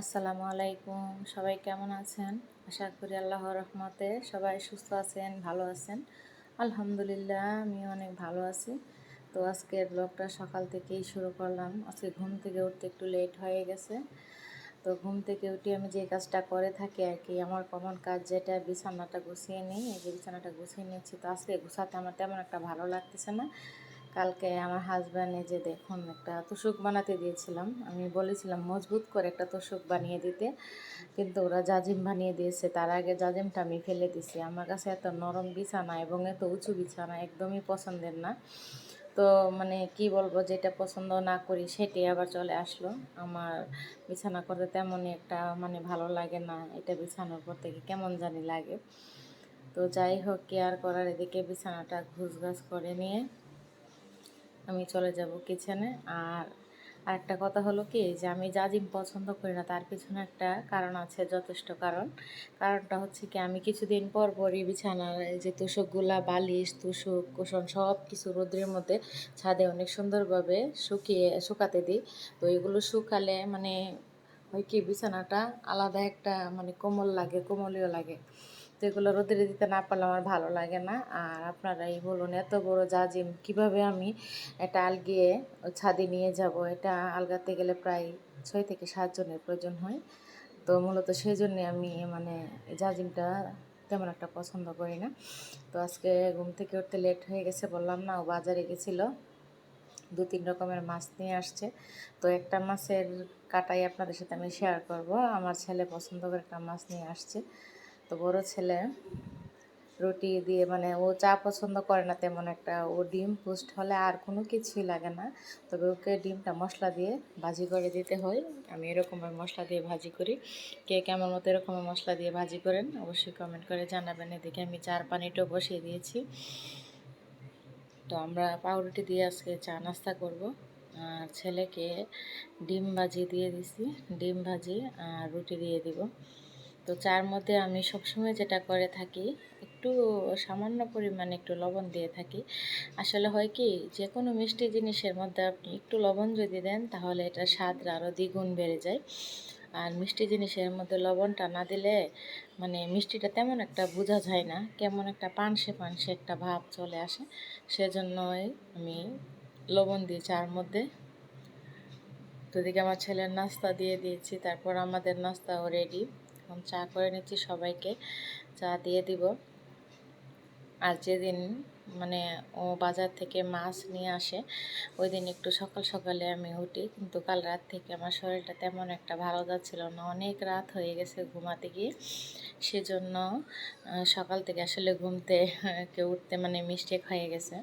আসসালামু আলাইকুম। সবাই কেমন আছেন? আশা করি আল্লাহর রহমতে সবাই সুস্থ আছেন, ভালো আছেন। আলহামদুলিল্লাহ আমি অনেক ভালো আছি। তো আজকের ব্লগটা সকাল থেকেই শুরু করলাম। আজকে ঘুম থেকে উঠতে একটু লেট হয়ে গেছে। তো ঘুম থেকে উঠে আমি যে কাজটা করে থাকি আর কি, আমার কমন কাজ যেটা, বিছানাটা গুছিয়ে নিই। এই যে বিছানাটা গুছিয়ে নিচ্ছি, তো আজকে গুছাতে আমার তেমন একটা ভালো লাগতেছে না। কালকে আমার হাজব্যান্ডে যে দেখুন একটা তোষক বানাতে দিয়েছিলাম। আমি বলেছিলাম, মজবুত করে একটা তোষক বানিয়ে দিতে। কিন্তু ওরা জাজিম বানিয়ে দিয়েছে। তার আগে জাজিমটা আমি ফেলে দিছি। আমার কাছে এত নরম বিছানা এবং এত উঁচু বিছানা একদমই পছন্দের না। তো মানে কি বলব, যেটা পছন্দ না করি সেটি আবার চলে আসলো। আমার বিছানা করতে তেমনই একটা মানে ভালো লাগে না। এটা বিছানার পর থেকে কেমন জানি লাগে। তো যাই হোক কেয়ার করার? এদিকে বিছানাটা ঘুষ ঘাস করে নিয়ে আমি চলে যাব কিচেনে আর আরেকটা কথা হলো কি, যে আমি যা জিম পছন্দ করি না, তার পিছনে একটা কারণ আছে, যথেষ্ট কারণ। কারণটা হচ্ছে কি, আমি কিছুদিন পর পরই বিছানার যে তোষকগুলা বালিশ, তোষক, কুশন সব কিছু রোদ্রের মধ্যে ছাদে অনেক সুন্দরভাবে শুকিয়ে, শুকাতে দিই। তো এগুলো শুকালে মানে হয় কি, বিছানাটা আলাদা একটা মানে কোমল লাগে, কোমলীয় লাগে। তো এগুলো রোদে দিতে না পারলে আমার ভালো লাগে না। আর আপনারাই বলুন, এত বড় জাজিম, কীভাবে আমি এটা আলগিয়ে ছাদে নিয়ে যাব? এটা আলগাতে গেলে প্রায় ছয় থেকে সাতজনের প্রয়োজন হয়। তো মূলত সেই জন্যে আমি মানে জাজিমটা তেমন একটা পছন্দ করি না। তো আজকে ঘুম থেকে উঠতে লেট হয়ে গেছে বললাম না, ও বাজারে গেছিল। দু তিন রকমের মাছ নিয়ে আসছে। তো একটা মাছের কাটাই আপনাদের সাথে আমি শেয়ার করব। আমার ছেলে পছন্দ করে একটা মাছ নিয়ে আসছে। তো বড় ছেলে, রুটি দিয়ে মানে ও চা পছন্দ করে না তেমন একটা, ও ডিম পোস্ট হলে আর কোনো কিছুই লাগে না। তবে ওকে ডিমটা মশলা দিয়ে ভাজি করে দিতে হয়। আমি এরকমের মশলা দিয়ে ভাজি করি। কে কেমন মতো এরকমের মশলা দিয়ে ভাজি করেন, অবশ্যই কমেন্ট করে জানাবেন। এদিকে আমি চার পানিটাও বসিয়ে দিয়েছি। তো আমরা পাউরুটি দিয়ে আজকে চা নাস্তা করব। আর ছেলেকে ডিম ভাজি দিয়ে দিছি। ডিম ভাজি আর রুটি দিয়ে দিব। তো চার মধ্যে আমি সবসময় যেটা করে থাকি, একটু সামান্য পরিমাণে একটু লবণ দিয়ে থাকি। আসলে হয় কি যে কোনো মিষ্টি জিনিসের মধ্যে আপনি একটু লবণ যদি দেন, তাহলে এটা স্বাদটা আরও দ্বিগুণ বেড়ে যায়। আর মিষ্টি জিনিসের মধ্যে লবণটা না দিলে মানে মিষ্টিটা তেমন একটা বোঝা যায় না, কেমন একটা পানসে পানসে একটা ভাব চলে আসে। সেজন্যই আমি লবণ দিই চার মধ্যে। তো দিকে আমার ছেলের নাস্তা দিয়ে দিয়েছি, তারপর আমাদের নাস্তাও রেডি এখন চা করে নিচ্ছি সবাইকে। চা দিয়ে দিব। আর যেদিন মানে ও বাজার থেকে মাছ নিয়ে আসে ওই দিন একটু সকাল সকালে আমি উঠি। কিন্তু কাল রাত থেকে আমার শরীরটা তেমন একটা ভালো যাচ্ছিল না। অনেক রাত হয়ে গেছে ঘুমাতে গিয়ে। সেজন্য সকাল থেকে আসলে ঘুমতে উঠতে মানে মিস্টেক হয়ে গেছে।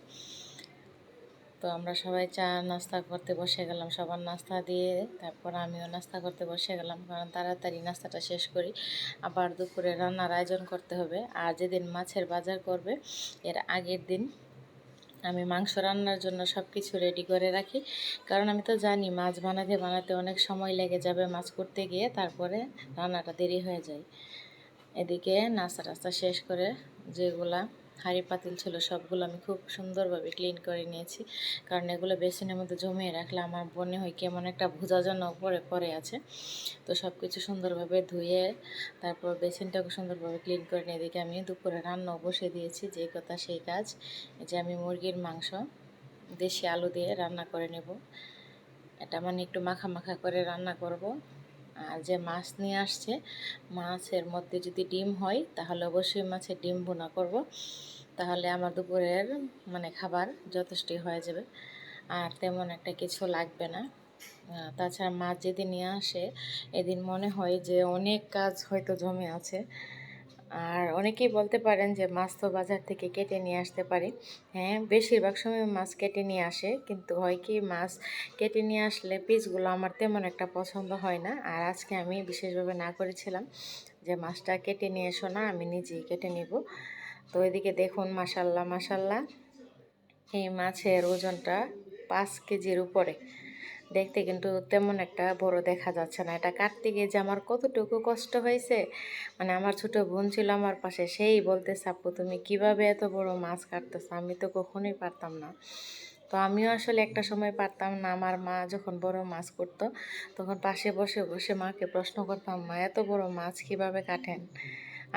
তো আমরা সবাই চা নাস্তা করতে বসে গেলাম। সবার নাস্তা দিয়ে তারপর আমিও নাস্তা করতে বসে গেলাম কারণ তাড়াতাড়ি নাস্তাটা শেষ করি। আবার দুপুরে রান্নার আয়োজন করতে হবে। আর যেদিন মাছের বাজার করবে, এর আগের দিন আমি মাংস রান্নার জন্য সব কিছু রেডি করে রাখি। কারণ আমি তো জানি মাছ বানাতে বানাতে অনেক সময় লেগে যাবে মাছ করতে গিয়ে, তারপরে রান্নাটা দেরি হয়ে যায়। এদিকে নাস্তা টাস্তা শেষ করে যেগুলা হাঁড়ি পাতিল ছিল, সবগুলো আমি খুব সুন্দরভাবে ক্লিন করে নিয়েছি। কারণ এগুলো বেসিনের মধ্যে জমিয়ে রাখলে আমার মনে হয় কেমন একটা ভোজা জন্য উপরে পরে আছে। তো সব কিছু সুন্দরভাবে ধুয়ে তারপর বেসিনটাকে সুন্দরভাবে ক্লিন করে নিয়ে এদিকে আমি দুপুরে রান্নাও বসে দিয়েছি, যে কথা সেই কাজ। যে আমি মুরগির মাংস, দেশি আলু দিয়ে রান্না করে নেব। এটা মানে একটু মাখা মাখা করে রান্না করব। আর যে মাছ নিয়ে আসছে, মাছের মধ্যে যদি ডিম হয়, তাহলে অবশ্যই মাছের ডিম বোনা করব। তাহলে আমার দুপুরের মানে খাবার যথেষ্টই হয়ে যাবে। আর তেমন একটা কিছু লাগবে না। তাছাড়া মাছ যেদিন নিয়ে আসে, এদিন মনে হয় যে অনেক কাজ হয়তো জমে আছে। আর অনেকেই বলতে পারেন যে মাছ তো বাজার থেকে কেটে নিয়ে আসতে পারি। হ্যাঁ বেশিরভাগ সময় মাছ কেটে নিয়ে আসে, কিন্তু হয় কি মাছ কেটে নিয়ে আসলে পিসগুলো আমার তেমন একটা পছন্দ হয় না। আর আজকে আমি বিশেষভাবে না করেছিলাম যে মাছটা কেটে নিয়ে এসো না, আমি নিজেই কেটে নিব। তো এদিকে দেখুন মাসাল্লাহ মাসাল্লাহ এই মাছের ওজনটা পাঁচ কেজির উপরে। দেখতে কিন্তু তেমন একটা বড় দেখা যাচ্ছে না। এটা কাটতে গিয়ে যে আমার কতটুকু কষ্ট হয়েছে মানে আমার ছোট বোন ছিল আমার পাশে, সেই বলতে আপু, তুমি কীভাবে এত বড় মাছ কাটতেছো? আমি তো কখনোই পারতাম না। তো আমিও আসলে একটা সময় পারতাম না। আমার মা যখন বড় মাছ করতো, তখন পাশে বসে বসে মাকে প্রশ্ন করতাম, মা, এত বড় মাছ কীভাবে কাটেন?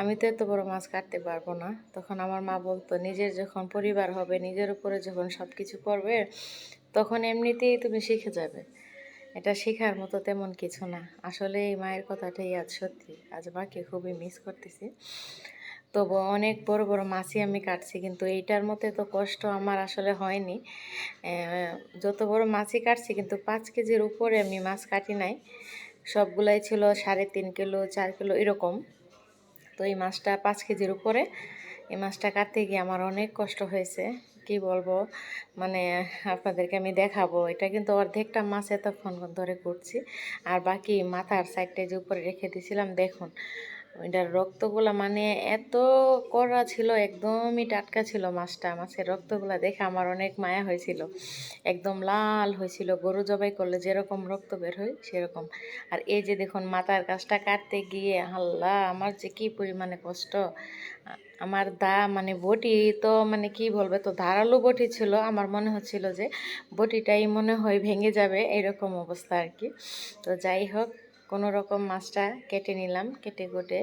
আমি তো এত বড় মাছ কাটতে পারব না। তখন আমার মা বলতো, নিজের যখন পরিবার হবে, নিজের উপরে যখন সব কিছু করবে, তখন এমনিতেই তুমি শিখে যাবে। এটা শেখার মতো তেমন কিছু না। আসলে এই মায়ের কথাটাই আজ সত্যি। আজ মাকে খুবই মিস করতেছি। তবু অনেক বড় বড় মাছই আমি কাটছি, কিন্তু এইটার মতো তো কষ্ট আমার আসলে হয়নি। যত বড় মাছই কাটছি, কিন্তু পাঁচ কেজির উপরে আমি মাছ কাটি নাই। সবগুলাই ছিল সাড়ে তিন কিলো, চার কিলো, এরকম। তো এই মাছটা পাঁচ কেজির উপরে। এই মাছটা কাটতে গিয়ে আমার অনেক কষ্ট হয়েছে। কি বলব? মানে আপনাদেরকে আমি দেখাবো। এটা কিন্তু অর্ধেকটা মাছ এতক্ষণ ধরে করছি আর বাকি মাথার সাইডটা যে উপরে রেখে দিয়েছিলাম, দেখুন। ওইটার রক্তগুলা মানে এত কড়া ছিল, একদমই টাটকা ছিল মাছটা। মাছের রক্তগুলা দেখে আমার অনেক মায়া হয়েছিল। একদম লাল হয়েছিল। গরু জবাই করলে যেরকম রক্ত বের হয়, সেরকম। আর এই যে দেখুন, মাথার কাজটা কাটতে গিয়ে আল্লাহ আমার যে কি পরিমাণে কষ্ট। আমার দা মানে বটি তো মানে কি বলবে তো ধারালো বটি ছিল। আমার মনে হচ্ছিল যে বটিটাই মনে হয় ভেঙে যাবে, এরকম অবস্থা আর কি। তো যাই হোক কোনো রকম মাছটা কেটে নিলাম, কেটে কুটে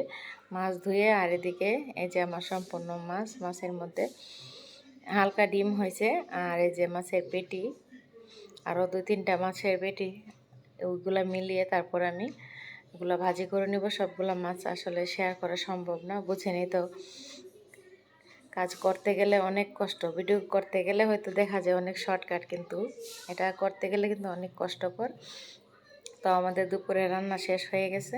মাছ ধুয়ে আর এদিকে এই যে আমার সম্পূর্ণ মাছ, মাছের মধ্যে হালকা ডিম হয়েছে আর এই যে মাছের পেটি, আরও দু তিনটা মাছের পেটি, ওইগুলো মিলিয়ে তারপর আমি ওগুলো ভাজি করে নিব। সবগুলো মাছ আসলে শেয়ার করা সম্ভব না, বুঝে নিই তো। কাজ করতে গেলে অনেক কষ্ট ভিডিও করতে গেলে হয়তো দেখা যায় অনেক শর্টকাট কিন্তু, এটা করতে গেলে কিন্তু অনেক কষ্টকর। তো আমাদের দুপুরে রান্না শেষ হয়ে গেছে।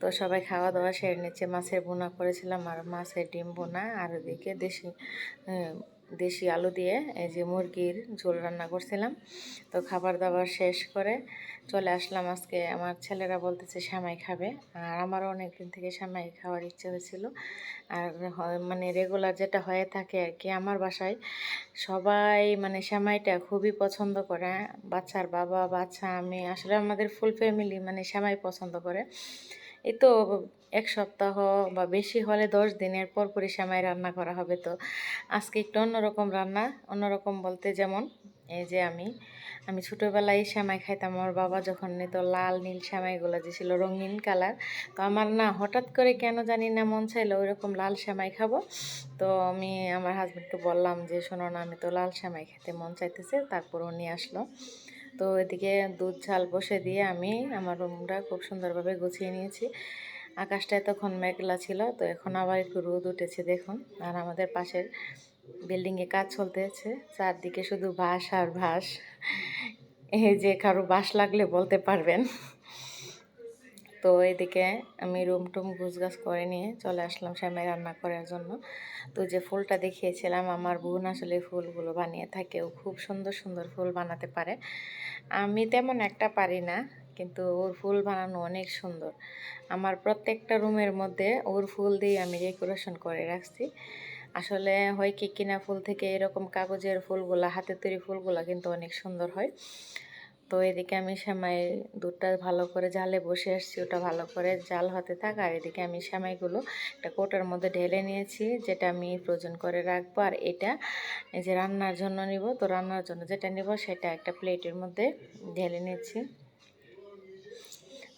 তো সবাই খাওয়া দাওয়া সেরে নিচ্ছে। মাছের বোনা করেছিলাম আর মাছের ডিম বোনা আর ওদিকে দেশি দেশি আলু দিয়ে এই যে মুরগির ঝোল রান্না করছিলাম। তো খাবার দাবার শেষ করে চলে আসলাম আজকে। আমার ছেলেরা বলতেছে শ্যামাই খাবে। আর আমারও অনেক দিন থেকে শ্যামাই খাওয়ার ইচ্ছে হয়েছিল। আর মানে রেগুলার যেটা হয়ে থাকে আর কি আমার বাসায়, সবাই মানে শ্যামাইটা খুবই পছন্দ করে। বাচ্চার বাবা, বাচ্চা, আমি, আসলে আমাদের ফুল ফ্যামিলি মানে শ্যামাই পছন্দ করে। এই তো এক সপ্তাহ বা বেশি হলে দশ দিনের পর পরই শ্যামাই রান্না করা হবে তো। আজকে একটু অন্যরকম রান্না, অন্যরকম বলতে যেমন এই যে আমি আমি ছোটোবেলায় শ্যামাই খাইতাম। আমার বাবা যখন নিত লাল, নীল শ্যামাইগুলো যে ছিল রঙিন কালার, তো আমার না হঠাৎ করে কেন জানি না মন চাইলো ওই রকম লাল শ্যামাই খাব। তো আমি, আমার হাজব্যান্ডকে বললাম যে, শোনো না, আমি তো লাল শ্যামাই খেতে মন চাইতেছে। তারপর উনি আসলো। তো এদিকে দুধ, ঝাল বসে দিয়ে আমি আমার রুমটা খুব সুন্দরভাবে গুছিয়ে নিয়েছি। আকাশটা এতক্ষণ মেঘলা ছিল, তো এখন আবার একটু রোদ উঠেছে দেখুন। আর আমাদের পাশের বিল্ডিংয়ে কাজ চলতেছে, চারদিকে শুধু বাঁশ আর ভাস এই যে কারও বাঁশ লাগলে বলতে পারবেন। তো এদিকে আমি রুম টুম গুছগাছ করে নিয়ে চলে আসলাম শ্যামে রান্না করার জন্য। তো যে ফুলটা দেখিয়েছিলাম, আমার বোন আসলে ফুলগুলো বানিয়ে থাকে। ও খুব সুন্দর সুন্দর ফুল বানাতে পারে। আমি তেমন একটা পারি না, কিন্তু ওর ফুল বানানো অনেক সুন্দর। আমার প্রত্যেকটা রুমের মধ্যে ওর ফুল দিয়ে আমি ডেকোরেশন করে রাখছি। আসলে হয় কি, কিনা ফুল থেকে এরকম কাগজের ফুলগুলা হাতে তৈরি ফুলগুলা কিন্তু অনেক সুন্দর হয়। তো এদিকে আমি সেমাই দুধটা ভালো করে জালে বসে আসছি, ওটা ভালো করে জাল হতে থাক। আর এদিকে আমি সেমাইগুলো একটা কোটার মধ্যে ঢেলে নিয়েছি, যেটা আমি প্রয়োজন করে রাখব। আর এটা এই যে রান্নার জন্য নিব, তো রান্নার জন্য যেটা নিব সেটা একটা প্লেটের মধ্যে ঢেলে নিয়েছি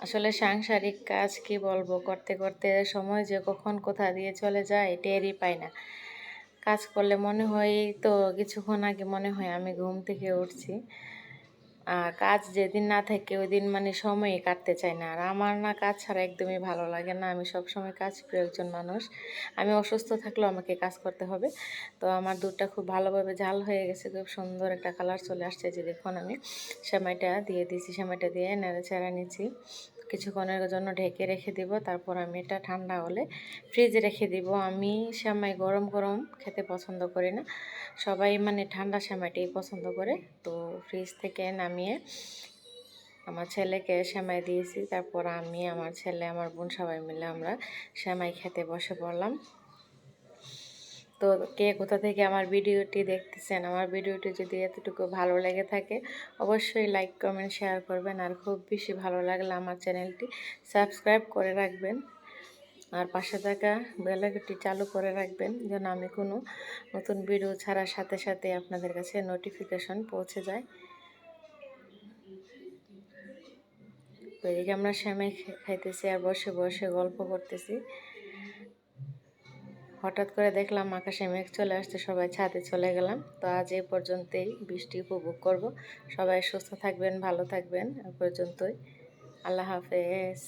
আসলে সাংসারিক কাজ কি বলব, করতে করতে সময় যে কখন কোথা দিয়ে চলে যায় টেরই পায় না। কাজ করলে মনে হয় তো কিছুক্ষণ আগে মনে হয় আমি ঘুম থেকে উঠছি। আর কাজ যেদিন না থাকে ওই দিন মানে সময়ই কাটতে চাই না। আর আমার না কাজ ছাড়া একদমই ভালো লাগে না। আমি সব সময় কাজ প্রিয় একজন মানুষ। আমি অসুস্থ থাকলেও আমাকে কাজ করতে হবে। তো আমার দুধটা খুব ভালোভাবে ঝাল হয়ে গেছে। খুব সুন্দর একটা কালার চলে আসছে যে দেখুন আমি। সেমাইটা দিয়ে দিয়েছি। সেমাইটা দিয়ে নেড়ে চেড়া নিচ্ছি। কিছুক্ষণের জন্য ঢেকে রেখে দিব। তারপর আমি এটা ঠান্ডা হলে ফ্রিজে রেখে দিব। আমি শ্যামাই গরম গরম খেতে পছন্দ করি না। সবাই মানে ঠান্ডা শ্যামাইটাই পছন্দ করে। তো ফ্রিজ থেকে নামিয়ে আমার ছেলেকে শ্যামাই দিয়েছি। তারপর আমি, আমার ছেলে, আমার বোন সবাই মিলে আমরা শ্যামাই খেতে বসে পড়লাম। তো কে কোথা থেকে আমার ভিডিওটি দেখতেছেন, আমার ভিডিওটি যদি এতটুকু ভালো লেগে থাকে, অবশ্যই লাইক কমেন্ট শেয়ার করবেন। আর খুব বেশি ভালো লাগলে আমার চ্যানেলটি সাবস্ক্রাইব করে রাখবেন। আর পাশে থাকা বেলাইকনটি চালু করে রাখবেন, যেন আমি কোনো নতুন ভিডিও ছাড়ার সাথে সাথে আপনাদের কাছে নোটিফিকেশন পৌঁছে যায়। তো এদিকে আমরা শ্যামে খাইতেছি আর বসে বসে গল্প করতেছি। হঠাৎ করে দেখলাম আকাশে মেঘ চলে আসতে সবাই ছাদে চলে গেলাম। তো আজ এ পর্যন্তই, বৃষ্টি উপভোগ করব। সবাই সুস্থ থাকবেন, ভালো থাকবেন, এ পর্যন্তই। আল্লাহ হাফেজ।